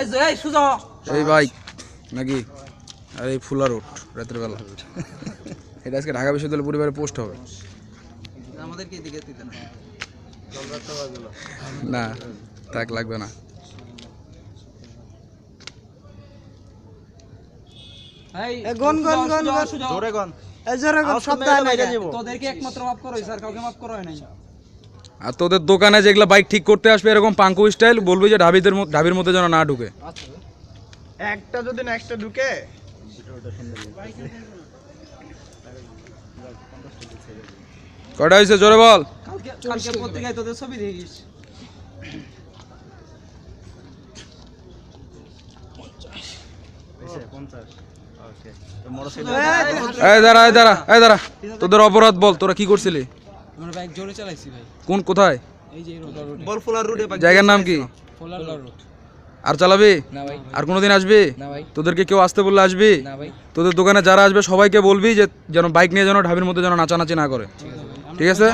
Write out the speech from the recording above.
এই যে- এই সুজা। হ। এই বাইক নাকি? আর এই ফুলা রোড রাতের বেলা। এটা আজকে ঢাকা বিশ্ববিদ্যালয় পরিবারে পোস্ট হবে। আমাদেরকে এদিকে দিতে না। না তাক লাগবে না। গন, গন, গন, গন। জোরে। তোদেরকে একমাত্র মাফ করা আর কাউকে মাফ করা নাই। আর তোদের দোকানে যেগুলো বাইক ঠিক করতে আসবে এরকম পাঙ্কু স্টাইল বলবি যে ঢাবিদের ঢাবির মধ্যে যেন না ঢুকে। একটা যদি না একটা ঢুকে? কয়টা হয়েছে? জোরে বল। তোদের অপরাধ বল তোরা কি করছিলি? আমরা বাইক জোরে চালাইছি ভাই। কোন কোথায়? এই যে রোড রোড রোডে জায়গার নাম কি? ফোলার রোড আর চালাবি? আর কোনোদিন আসবি? তোদেরকে কেউ আসতে বললে আসবি? তোদের দোকানে যারা আসবে সবাইকে বলবি যে যেন বাইক নিয়ে যেন ঢাবির মধ্যে যেন নাচানাচি না করে। ঠিক আছে